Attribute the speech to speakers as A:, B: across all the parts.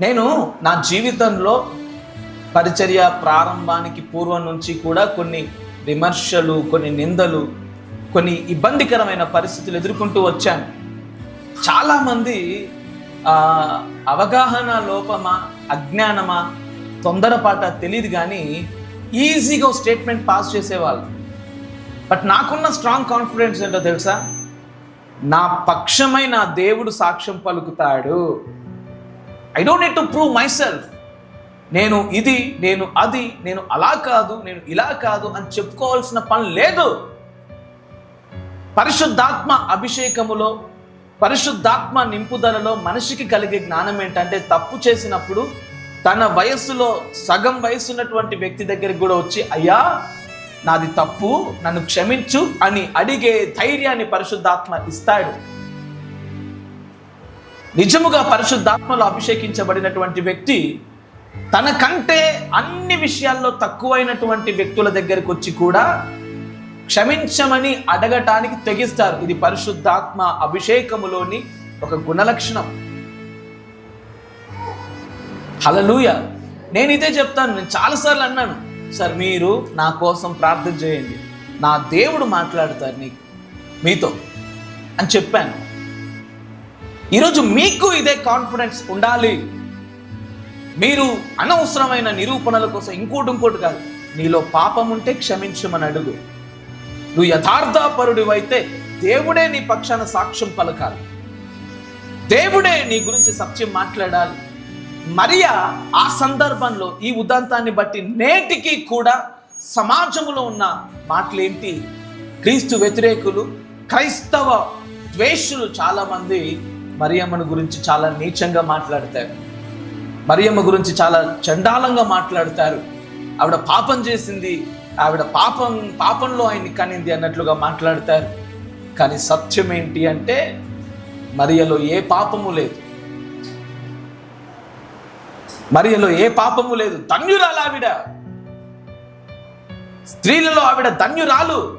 A: నేను నా జీవితంలో పరిచర్య ప్రారంభానికి పూర్వం నుంచి కూడా కొన్ని విమర్శలు కొన్ని నిందలు కొన్ని ఇబ్బందికరమైన పరిస్థితులు ఎదుర్కొంటూ వచ్చాను. చాలామంది అవగాహన లోపమా అజ్ఞానమా తొందరపాట తెలియదు కానీ ఈజీగా స్టేట్మెంట్ పాస్ చేసేవాళ్ళు. బట్ నాకున్న స్ట్రాంగ్ కాన్ఫిడెన్స్ ఏంటో తెలుసా? నా పక్షమై నా దేవుడు సాక్ష్యం పలుకుతాడు. I don't need to prove myself నేను ఇది నేను అది నేను అలా కాదు నేను ఇలా కాదు అని చెప్పుకోవాల్సిన పని లేదు. పరిశుద్ధాత్మ అభిషేకములో పరిశుద్ధాత్మ నింపుదలలో మనిషికి కలిగే జ్ఞానం ఏంటంటే తప్పు చేసినప్పుడు తన వయస్సులో సగం వయసు ఉన్నటువంటి వ్యక్తి దగ్గరికి కూడా వచ్చి అయ్యా నాది తప్పు నన్ను క్షమించు అని అడిగే ధైర్యాన్ని పరిశుద్ధాత్మ ఇస్తాడు. నిజముగా పరిశుద్ధాత్మలో అభిషేకించబడినటువంటి వ్యక్తి తనకంటే అన్ని విషయాల్లో తక్కువైనటువంటి వ్యక్తుల దగ్గరికి వచ్చి కూడా క్షమించమని అడగటానికి తెగిస్తారు. ఇది పరిశుద్ధాత్మ అభిషేకములోని ఒక గుణలక్షణం. హలలుయ నేను ఇదే చెప్తాను నేను చాలాసార్లు అన్నాను. సార్ మీరు నా కోసం ప్రార్థన చేయండి. నా దేవుడు మాట్లాడతారు నీకు మీతో అని చెప్పాను. ఈరోజు మీకు ఇదే కాన్ఫిడెన్స్ ఉండాలి. మీరు అనవసరమైన నిరూపణల కోసం ఇంకోటి ఇంకోటి కాదు నీలో పాపం ఉంటే క్షమించమని అడుగు. నువ్వు యథార్థపరుడివైతే దేవుడే నీ పక్షాన సాక్ష్యం పలకాలి. దేవుడే నీ గురించి సత్యం మాట్లాడాలి. మరియా ఆ సందర్భంలో ఈ ఉదంతాన్ని బట్టి నేటికి కూడా సమాజంలో ఉన్న మాటలేంటి? క్రీస్తు వ్యతిరేకులు క్రైస్తవ ద్వేషులు చాలామంది మరియమ్మను గురించి చాలా నీచంగా మాట్లాడతారు. మరియమ్మ గురించి చాలా చండాలంగా మాట్లాడతారు. ఆవిడ పాపం చేసింది ఆవిడ పాపం పాపంలో ఆయన్ని కనింది అన్నట్లుగా మాట్లాడతారు. కానీ సత్యం ఏంటి అంటే మరియలో ఏ పాపము లేదు. మరియలో ఏ పాపము లేదు. ధన్యురాలు ఆవిడ. స్త్రీలలో ఆవిడ ధన్యురాలు.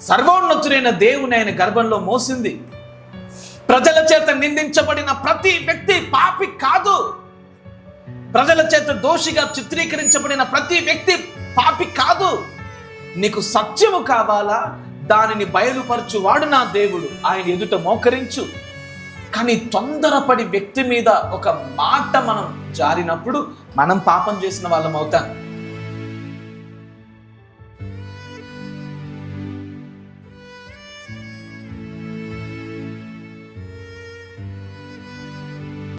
A: సర్వోన్నతుడైన దేవుని ఆయన గర్భంలో మోసింది. ప్రజల చేత నిందించబడిన ప్రతి వ్యక్తి పాపి కాదు. ప్రజల చేత దోషిగా చిత్రీకరించబడిన ప్రతి వ్యక్తి పాపి కాదు. నీకు సత్యము కావాలా? దానిని బయలుపరచువాడు నా దేవుడు. ఆయన ఎదుట మోకరించు. కానీ తొందరపడి వ్యక్తి మీద ఒక మాట మనం జారినప్పుడు మనం పాపం చేసిన వాళ్ళం అవుతాం